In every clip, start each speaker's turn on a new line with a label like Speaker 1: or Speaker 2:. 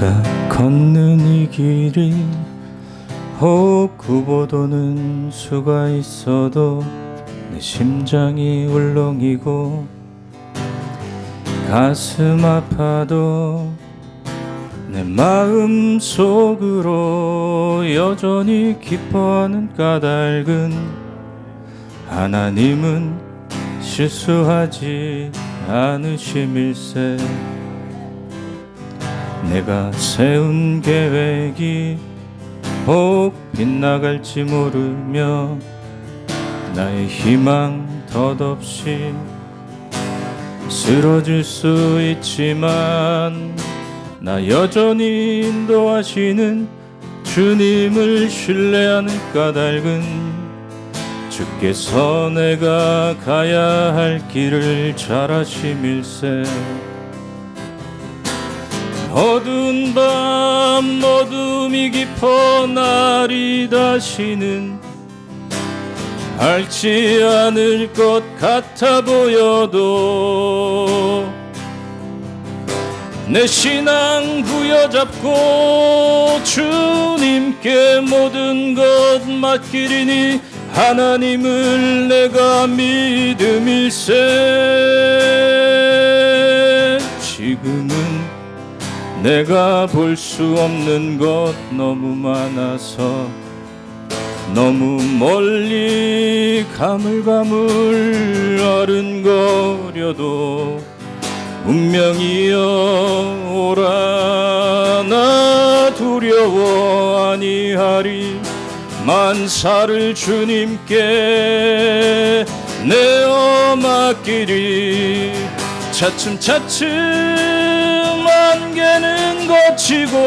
Speaker 1: 내가 걷는 이 길이 혹 구보도는 수가 있어도 내 심장이 울렁이고 가슴 아파도 내 마음 속으로 여전히 기뻐하는 까닭은 하나님은 실수하지 않으심일세 내가 세운 계획이 혹 빗나갈지 모르며 나의 희망 덧없이 쓰러질 수 있지만 나 여전히 인도하시는 주님을 신뢰하는 까닭은 주께서 내가 가야 할 길을 잘 아심일세 어두운 밤 어둠이 깊어 날이 다시는 밝지 않을 것 같아 보여도 내 신앙 부여잡고 주님께 모든 것 맡기리니 하나님을 내가 믿음일세 내가 볼 수 없는 것 너무 많아서 너무 멀리 가물가물 어른거려도 운명이여 오라 나 두려워 아니하리 만사를 주님께 내어 맡기리 차츰차츰 거치고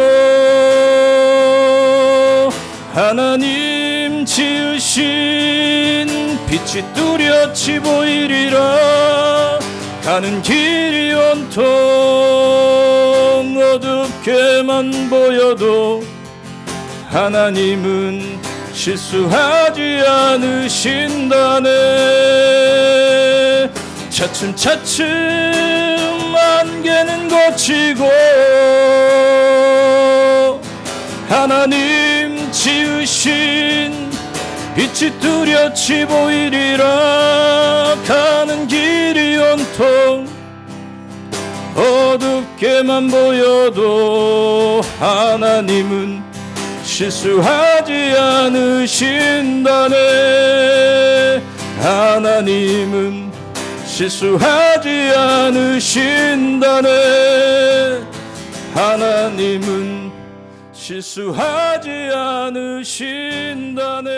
Speaker 1: 하나님 지으신 빛이 뚜렷이 보이리라. 가는 길이 온통 어둡게만 보여도 하나님은 실수하지 않으신다네. 차츰차츰 안개는 거치고 하나님 지으신 빛이 뚜렷이 보이리라. 가는 길이 온통 어둡게만 보여도 하나님은 실수하지 않으신다네. 하나님은 실수하지 않으신다네. 하나님은 실수하지 않으신다네